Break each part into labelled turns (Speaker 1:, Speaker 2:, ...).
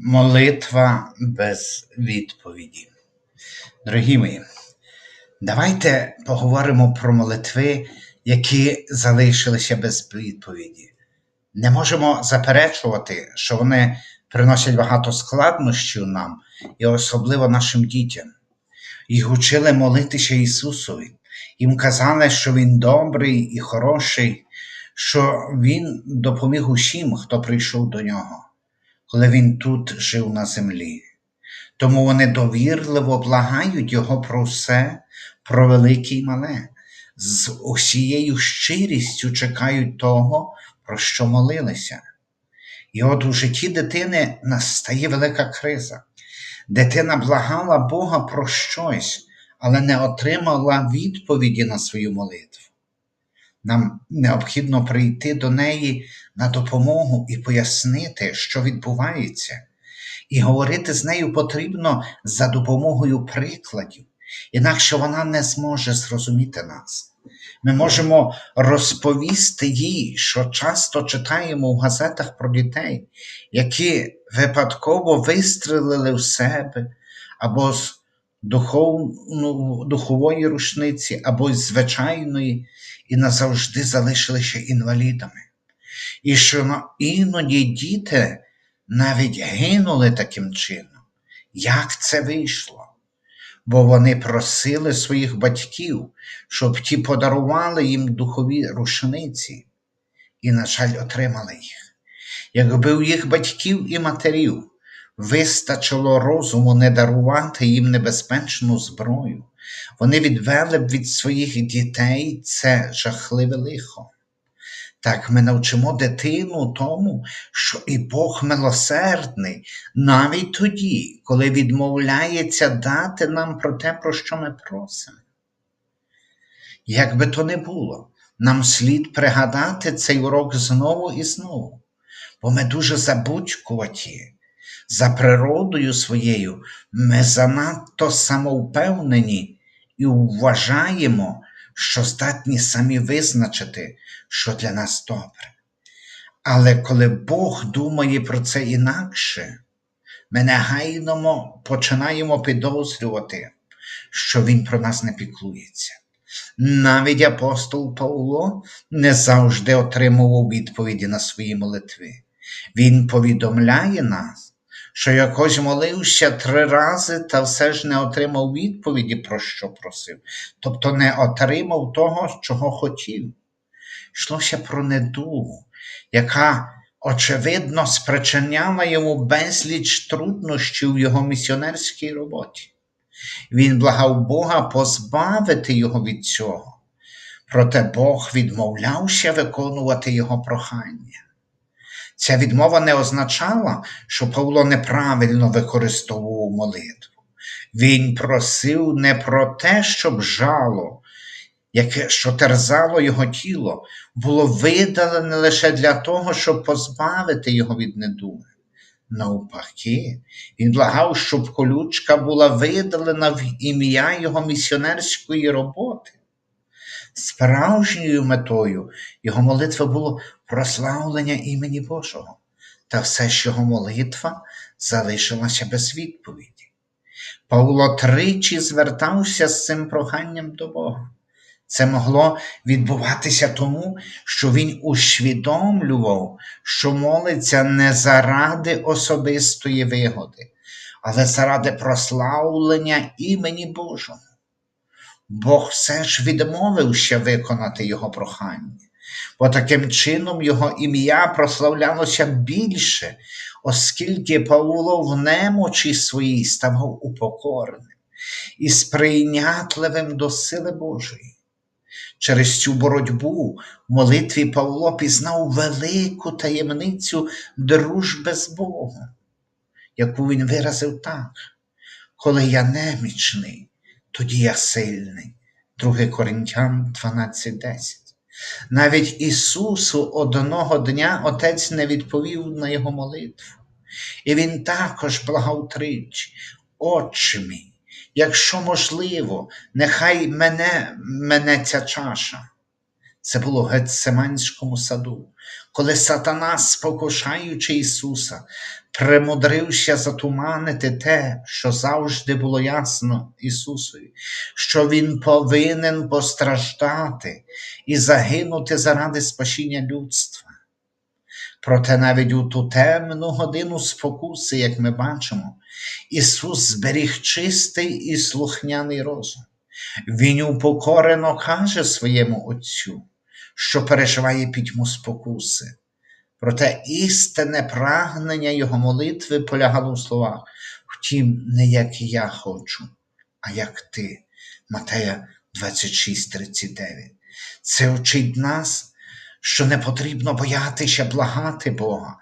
Speaker 1: Молитва без відповіді. Дорогі мої, давайте поговоримо про молитви, які залишилися без відповіді. Не можемо заперечувати, що вони приносять багато складнощів нам і особливо нашим дітям. Їх учили молитися Ісусові. Їм казали, що Він добрий і хороший, що Він допоміг усім, хто прийшов до нього коли він тут жив на землі. Тому вони довірливо благають Його про все, про велике й мале, з усією щирістю чекають того, про що молилися. І от у житті дитини настає велика криза. Дитина благала Бога про щось, але не отримала відповіді на свою молитву. Нам необхідно прийти до неї на допомогу і пояснити, що відбувається, і говорити з нею потрібно за допомогою прикладів, інакше вона не зможе зрозуміти нас. Ми можемо розповісти їй, що часто читаємо в газетах про дітей, які випадково вистрелили в себе або з духовну, духової рушниці, або звичайної, і назавжди залишилися інвалідами. І що іноді діти навіть гинули таким чином. Як це вийшло? Бо вони просили своїх батьків, щоб ті подарували їм духові рушниці, і, на жаль, отримали їх. Якби у їх батьків і матерів вистачило розуму не дарувати їм небезпечну зброю, вони відвели б від своїх дітей це жахливе лихо. Так ми навчимо дитину тому, що і Бог милосердний навіть тоді, коли відмовляється дати нам про те, про що ми просимо. Як би то не було, нам слід пригадати цей урок знову і знову, бо ми дуже забудькуваті. За природою своєю ми занадто самовпевнені і вважаємо, що здатні самі визначити, що для нас добре. Але коли Бог думає про це інакше, ми негайно починаємо підозрювати, що Він про нас не піклується. Навіть апостол Павло не завжди отримував відповіді на свої молитви. Він повідомляє нас, що якось молився три рази та все ж не отримав відповіді, про що просив, тобто не отримав того, чого хотів. Йшлося про недугу, яка, очевидно, спричиняла йому безліч труднощів в його місіонерській роботі. Він благав Бога позбавити його від цього, проте Бог відмовлявся виконувати його прохання. Ця відмова не означала, що Павло неправильно використовував молитву. Він просив не про те, щоб жало, яке що терзало його тіло, було видалене лише для того, щоб позбавити його від недуги. Навпаки, він благав, щоб колючка була видалена в ім'я його місіонерської роботи. Справжньою метою його молитви було прославлення імені Божого, та все ж його молитва залишилася без відповіді. Павло тричі звертався з цим проханням до Бога. Це могло відбуватися тому, що він усвідомлював, що молиться не заради особистої вигоди, але заради прославлення імені Божого. Бог все ж відмовився виконати його прохання, бо таким чином його ім'я прославлялося більше, оскільки Павло в немочі своїй ставав упокореним і сприйнятливим до сили Божої. Через цю боротьбу в молитві Павло пізнав велику таємницю дружби з Богом, яку він виразив так, коли я немічний, тоді я сильний. 2 Коринтян 12:10. Навіть Ісусу одного дня Отець не відповів на Його молитву. І Він також благав тричі, Отче мій, якщо можливо, нехай мене мене ця чаша. Це було в Гетсиманському саду, коли сатана, спокушаючи Ісуса, примудрився затуманити те, що завжди було ясно Ісусові, що Він повинен постраждати і загинути заради спасіння людства. Проте навіть у ту темну годину спокуси, як ми бачимо, Ісус зберіг чистий і слухняний розум. Він упокорено каже своєму Отцю, що переживає пітьму спокуси. Проте істинне прагнення Його молитви полягало в словах Втім, не як я хочу, а як ти. Матея 26:39. Це вчить нас, що не потрібно боятися благати Бога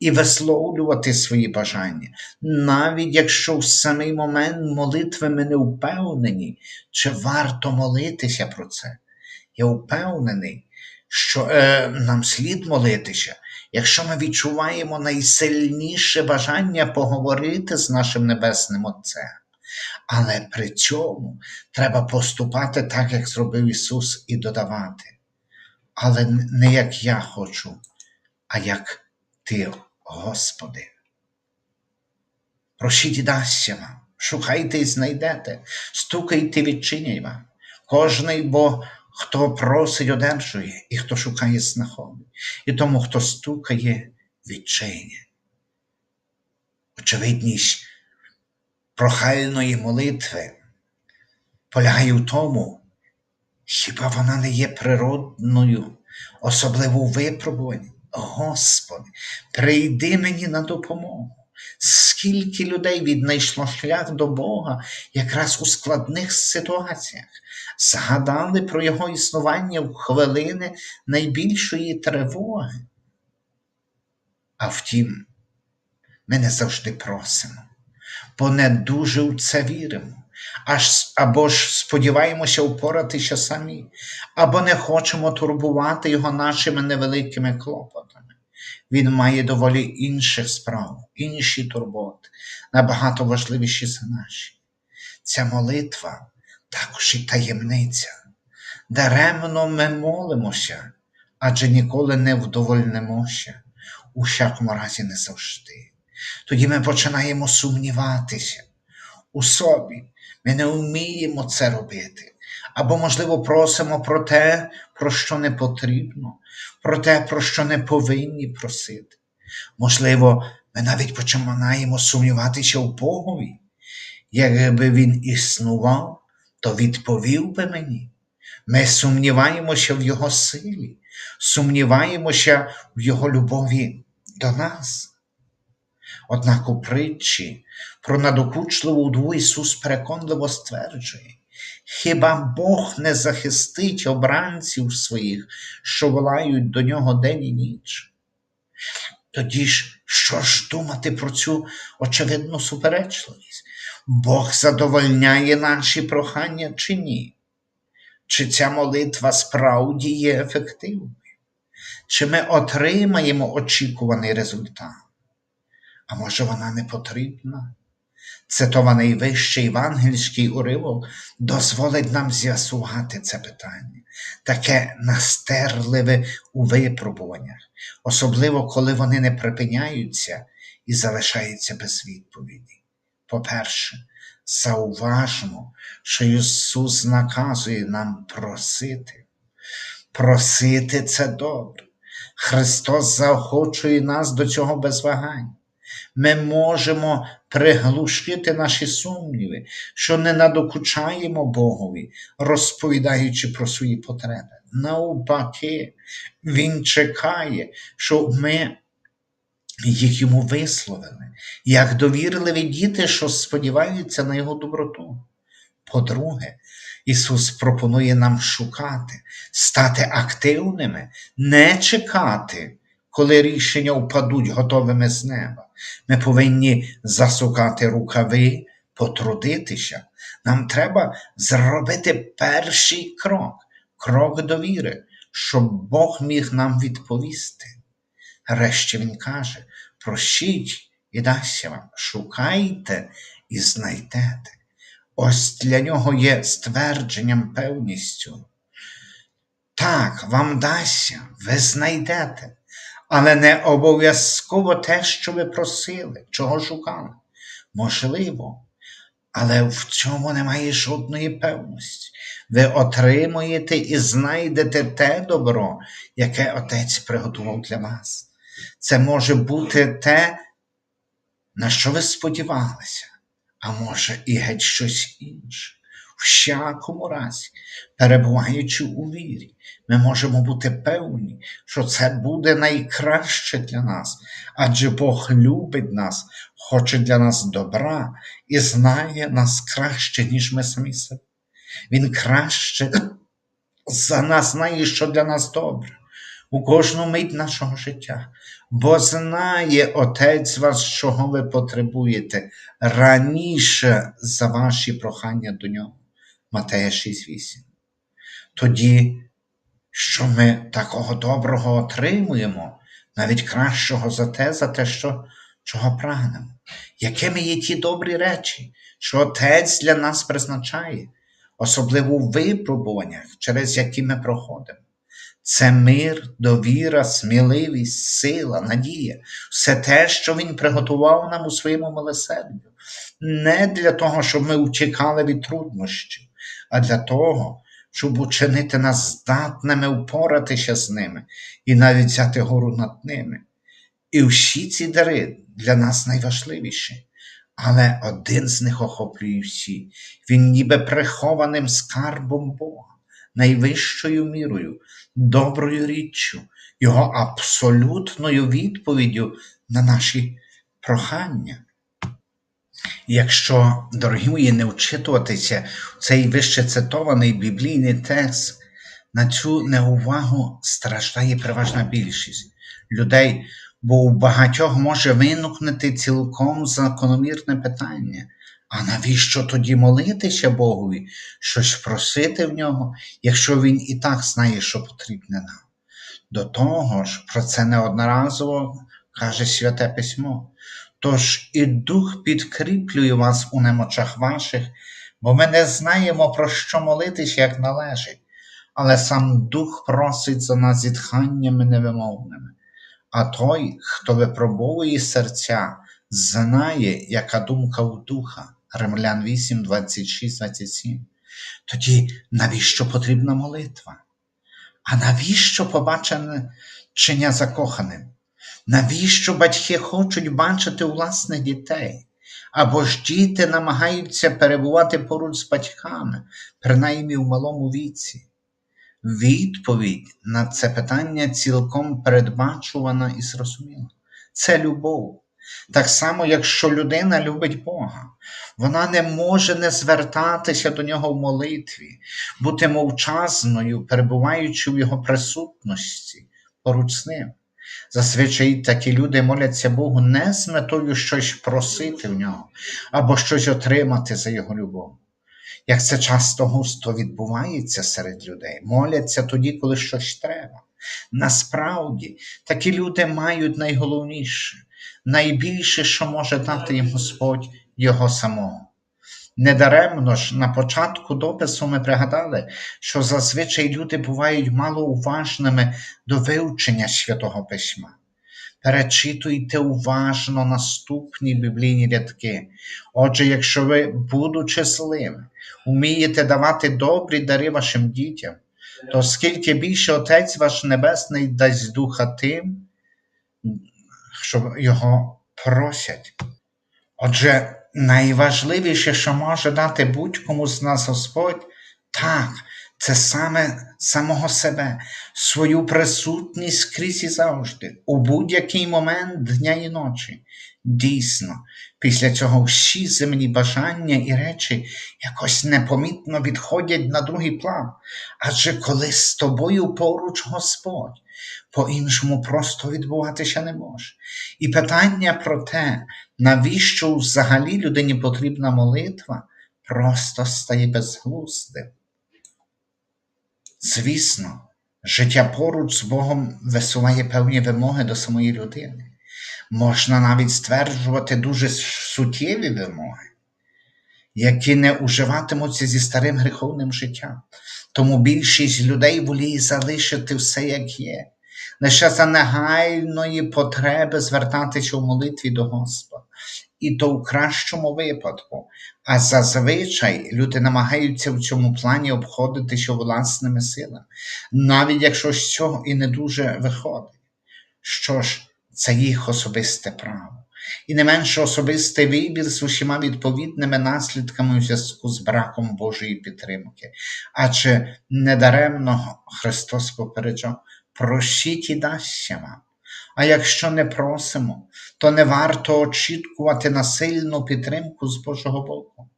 Speaker 1: і висловлювати свої бажання, навіть якщо в самий момент молитви ми не впевнені, чи варто молитися про це. Я впевнений, що е, нам слід молитися, якщо ми відчуваємо найсильніше бажання поговорити з нашим Небесним Отцем. Але при цьому треба поступати так, як зробив Ісус, і додавати. Але не як я хочу, а як Ти, Господи. Просіть і дасться вам, шукайте і знайдете, стукайте відчинять вам. Кожний бо хто просить, одержує, і хто шукає, знаходить. І тому, хто стукає, відчиняє. Очевидність прохальної молитви полягає в тому, хіба вона не є природною, особливо випробуванні. Господи, прийди мені на допомогу. Скільки людей віднайшло шлях до Бога якраз у складних ситуаціях, згадали про Його існування в хвилини найбільшої тривоги. А втім, ми не завжди просимо, бо не дуже в це віримо, аж, або ж сподіваємося впоратися самі, або не хочемо турбувати Його нашими невеликими клопотами. Він має доволі інших справ, інші турботи, набагато важливіші за наші. Ця молитва також і таємниця. Даремно ми молимося, адже ніколи не вдовольнимося, у всякому разі не завжди. Тоді ми починаємо сумніватися у собі. Ми не вміємо це робити. Або, можливо, просимо про те, про що не потрібно, про те, про що не повинні просити. Можливо, ми навіть починаємо сумніватися в Богові. Якби він існував, то відповів би мені. Ми сумніваємося в Його силі, сумніваємося в Його любові до нас. Однак у притчі про надокучливу вдову Ісус переконливо стверджує, хіба Бог не захистить обранців своїх, що волають до нього день і ніч? Тоді ж що ж думати про цю очевидну суперечливість? Бог задовольняє наші прохання чи ні? Чи ця молитва справді є ефективною? Чи ми отримаємо очікуваний результат? А може вона не потрібна? Цитований вище євангельський уривок дозволить нам з'ясувати це питання, таке настерливе у випробуваннях, особливо коли вони не припиняються і залишаються без відповіді. По-перше, зауважмо, що Ісус наказує нам просити. Просити це добре. Христос заохочує нас до цього без вагань. Ми можемо приглушити наші сумніви, що не надокучаємо Богові, розповідаючи про свої потреби. Навпаки, Він чекає, щоб ми їх йому висловили, як довірливі діти, що сподіваються на Його доброту. По-друге, Ісус пропонує нам шукати, стати активними, не чекати, коли рішення впадуть готовими з неба. Ми повинні засукати рукави, потрудитися. Нам треба зробити перший крок, крок довіри, щоб Бог міг нам відповісти. Решті Він каже: прощіть і дасться вам, шукайте і знайдете. Ось для нього є ствердженням певністю. Так, вам дасться, ви знайдете, але не обов'язково те, що ви просили, чого шукали. Можливо, але в цьому немає жодної певності. Ви отримуєте і знайдете те добро, яке Отець приготував для вас. Це може бути те, на що ви сподівалися, а може і геть щось інше. Всякому разі, перебуваючи у вірі, ми можемо бути певні, що це буде найкраще для нас, адже Бог любить нас, хоче для нас добра і знає нас краще, ніж ми самі себе. Він краще за нас знає, що для нас добре у кожну мить нашого життя, бо знає Отець вас, чого ви потребуєте раніше за ваші прохання до нього. Матея 6.8. Тоді, що ми такого доброго отримуємо, навіть кращого за те, за те, що, чого прагнемо, якими є ті добрі речі, що Отець для нас призначає, особливо у випробуваннях, через які ми проходимо. Це мир, довіра, сміливість, сила, надія, все те, що Він приготував нам у своєму милосердю, не для того, щоб ми утікали від труднощів, а для того, щоб учинити нас здатними впоратися з ними і навіть взяти гору над ними. І всі ці дари для нас найважливіші, але один з них охоплює всі. Він ніби прихованим скарбом Бога, найвищою мірою, доброю річчю, Його абсолютною відповіддю на наші прохання. Якщо, дорогі мої, не вчитуватися в цей вище цитований біблійний текст, на цю неувагу страждає переважна більшість людей, бо у багатьох може виникнути цілком закономірне питання. А навіщо тоді молитися Богові, щось просити в нього, якщо він і так знає, що потрібне нам? До того ж, про це неодноразово каже Святе Письмо. Тож і Дух підкріплює вас у немочах ваших, бо ми не знаємо, про що молитися, як належить, але сам Дух просить за нас зітханнями невимовними. А той, хто випробовує серця, знає, яка думка у духа. Римлян 8, 26, 27. Тоді навіщо потрібна молитва? А навіщо побачення закоханим? Навіщо батьки хочуть бачити власних дітей? Або ж діти намагаються перебувати поруч з батьками, принаймні в малому віці? Відповідь на це питання цілком передбачувана і зрозуміла. Це любов. Так само, якщо людина любить Бога, вона не може не звертатися до нього в молитві, бути мовчазною, перебуваючи в його присутності поруч з ним. Зазвичай такі люди моляться Богу не з метою щось просити в нього або щось отримати за його любов. Як це часто густо відбувається серед людей, моляться тоді, коли щось треба. Насправді, такі люди мають найголовніше, найбільше, що може дати їм Господь Його самого. Недаремно ж на початку допису ми пригадали, що зазвичай люди бувають мало уважними до вивчення Святого Письма. Перечитуйте уважно наступні біблійні рядки. Отже, якщо ви, будучи злими, вмієте давати добрі дари вашим дітям, то скільки більше Отець ваш Небесний дасть духа тим, що його просять. Отже, найважливіше, що може дати будь-кому з нас Господь, так, це саме самого себе, свою присутність скрізь і завжди, у будь-який момент дня і ночі. Дійсно, після цього всі земні бажання і речі якось непомітно відходять на другий план. Адже коли з тобою поруч Господь, по-іншому просто відбуватися не може. І питання про те, навіщо взагалі людині потрібна молитва, просто стає безглуздим. Звісно, життя поруч з Богом висуває певні вимоги до самої людини. Можна навіть стверджувати дуже суттєві вимоги, які не уживатимуться зі старим гріховним життям. Тому більшість людей воліє залишити все, як є, лише за негайної потреби звертатися у молитві до Господа. І то в кращому випадку. А зазвичай люди намагаються в цьому плані обходитися власними силами, навіть якщо з цього і не дуже виходить. Що ж, це їх особисте право. І не менше особистий вибір з усіма відповідними наслідками у зв'язку з браком Божої підтримки. Адже недаремно Христос попереджав, просіть і дасться вам. А якщо не просимо, то не варто очікувати на сильну підтримку з Божого боку.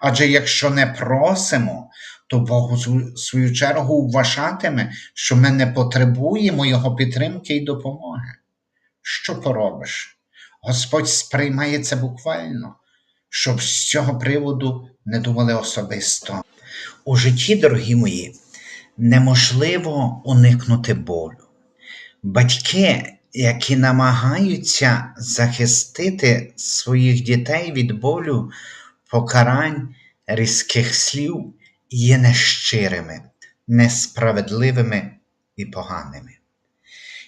Speaker 1: Адже якщо не просимо, то Бог у свою чергу вважатиме, що ми не потребуємо Його підтримки і допомоги. Що поробиш? Господь сприймає це буквально, щоб з цього приводу не думали особисто. У житті, дорогі мої, неможливо уникнути болю. Батьки, які намагаються захистити своїх дітей від болю, покарань, різких слів, є нещирими, несправедливими і поганими.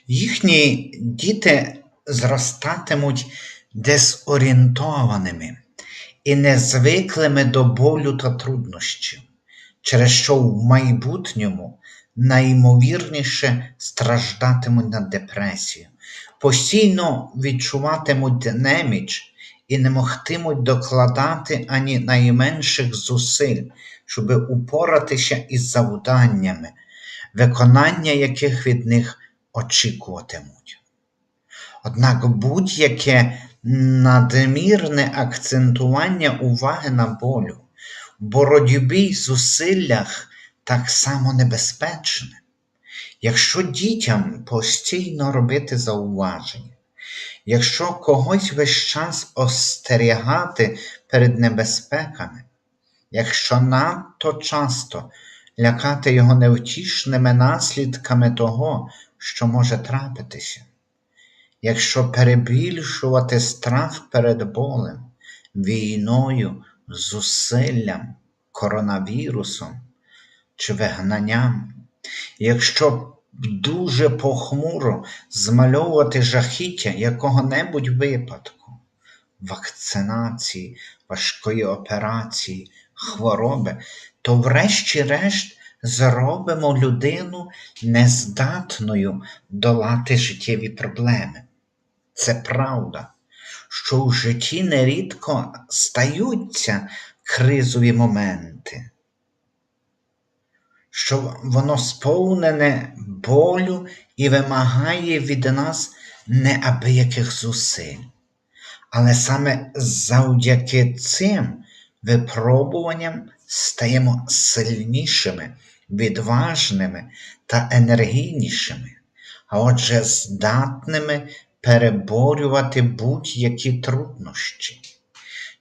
Speaker 1: Їхні діти зростатимуть дезорієнтованими і незвиклими до болю та труднощів, через що в майбутньому найімовірніше страждатимуть на депресію, постійно відчуватимуть неміч і не могтимуть докладати ані найменших зусиль, щоб упоратися із завданнями, виконання яких від них очікуватимуть. Однак будь-яке надмірне акцентування уваги на болю, боротьбі й зусиллях так само небезпечне. Якщо дітям постійно робити зауваження, якщо когось весь час остерігати перед небезпеками, якщо надто часто лякати його невтішними наслідками того, що може трапитися, якщо перебільшувати страх перед болем, війною, зусиллям, коронавірусом чи вигнанням, якщо дуже похмуро змальовувати жахіття якого-небудь випадку, вакцинації, важкої операції, хвороби, то врешті-решт зробимо людину нездатною долати життєві проблеми. Це правда, що у житті нерідко стаються кризові моменти, що воно сповнене болю і вимагає від нас неабияких зусиль. Але саме завдяки цим випробуванням стаємо сильнішими, відважними та енергійнішими, а отже, здатними переборювати будь-які труднощі.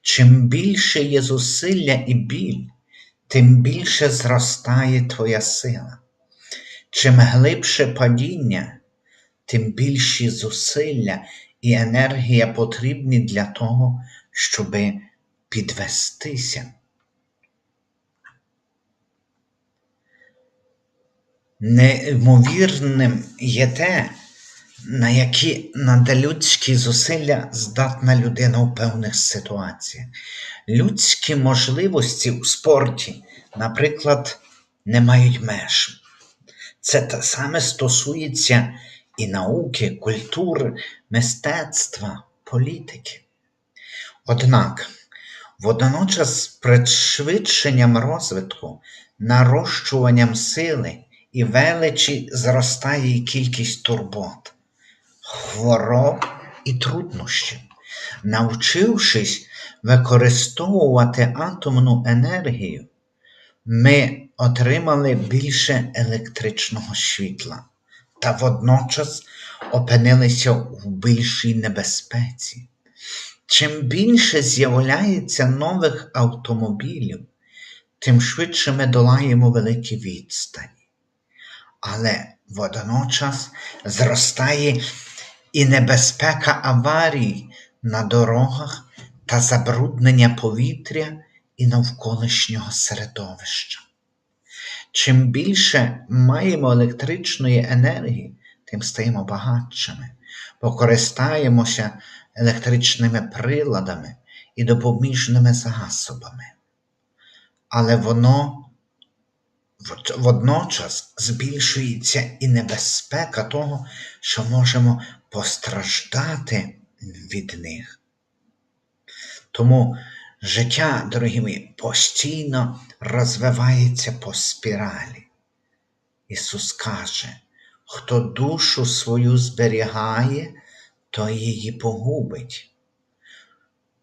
Speaker 1: Чим більше є зусилля і біль, тим більше зростає твоя сила. Чим глибше падіння, тим більші зусилля і енергія потрібні для того, щоб підвестися. Неймовірним є те, на які надлюдські зусилля здатна людина у певних ситуаціях. Людські можливості у спорті, наприклад, не мають меж. Це те саме стосується і науки, культури, мистецтва, політики. Однак, водночас пришвидшенням розвитку, нарощуванням сили і величі зростає кількість турбот, хвороб і труднощів. Навчившись використовувати атомну енергію, ми отримали більше електричного світла та водночас опинилися в більшій небезпеці. Чим більше з'являється нових автомобілів, тим швидше ми долаємо великі відстані. Але водночас зростає і небезпека аварій на дорогах та забруднення повітря і навколишнього середовища. Чим більше маємо електричної енергії, тим стаємо багатшими, бо користаємося електричними приладами і допоміжними засобами. Але воно водночас збільшується і небезпека того, що можемо постраждати від них. Тому життя, дорогі мої, постійно розвивається по спіралі. Ісус каже, хто душу свою зберігає, той її погубить.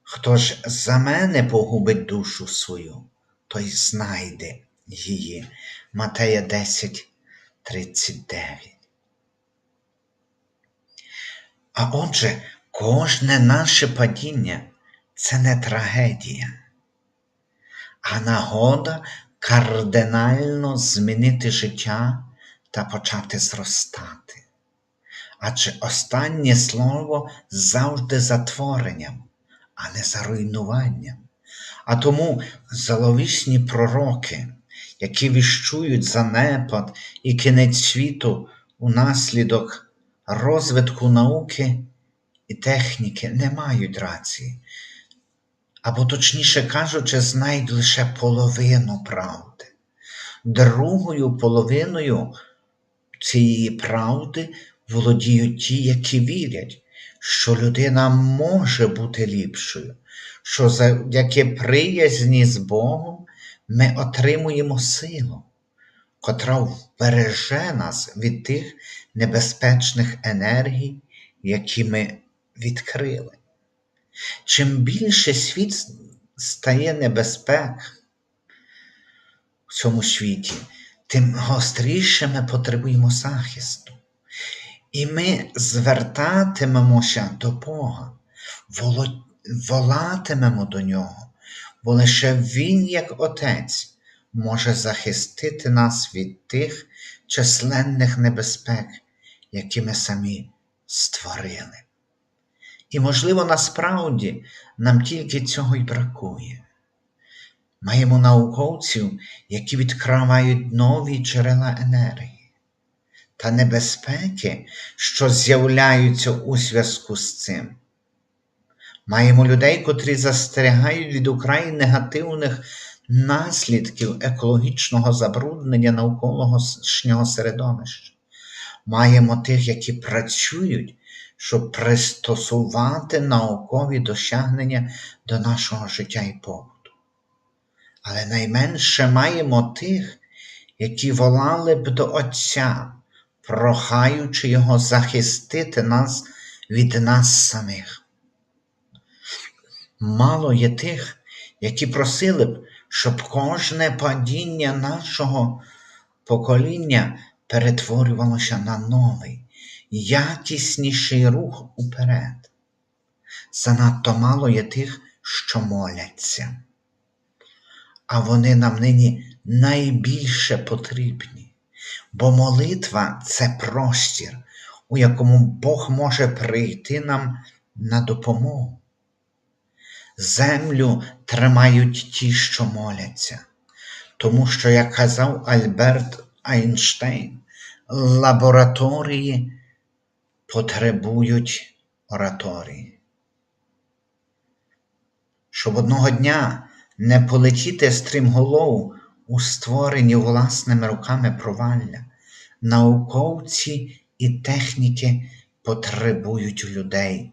Speaker 1: Хто ж за мене погубить душу свою, той знайде її. Матея 10, 39. А отже, кожне наше падіння це не трагедія, а нагода кардинально змінити життя та почати зростати. Адже останнє слово завжди за творенням, а не за руйнуванням. А тому зловісні пророки, які віщують занепад і кінець світу унаслідок розвитку науки і техніки, не мають рації. Або, точніше кажучи, знають лише половину правди. Другою половиною цієї правди володіють ті, які вірять, що людина може бути ліпшою, що завдяки приязні з Богом ми отримуємо силу, котра вбереже нас від тих небезпечних енергій, які ми відкрили. Чим більше світ стає небезпек в цьому світі, тим гостріше ми потребуємо захисту. І ми звертатимемося до Бога, волатимемо до Нього, бо лише Він, як Отець, може захистити нас від тих численних небезпек, які ми самі створили. І, можливо, насправді нам тільки цього й бракує. Маємо науковців, які відкривають нові джерела енергії та небезпеки, що з'являються у зв'язку з цим. Маємо людей, котрі застерігають від украй негативних наслідків екологічного забруднення навколишнього середовища. Маємо тих, які працюють, щоб пристосувати наукові досягнення до нашого життя і побуту. Але найменше маємо тих, які волали б до Отця, прохаючи Його захистити нас від нас самих. Мало є тих, які просили б, щоб кожне падіння нашого покоління перетворювалося на новий, якісніший рух уперед. Занадто мало є тих, що моляться, а вони нам нині найбільше потрібні, бо молитва це простір, у якому Бог може прийти нам на допомогу. Землю тримають ті, що моляться, тому що, як казав Альберт Айнштейн, лабораторії потребують ораторії. Щоб одного дня не полетіти стрімголов у створені власними руками провалля, науковці і техніки потребують людей.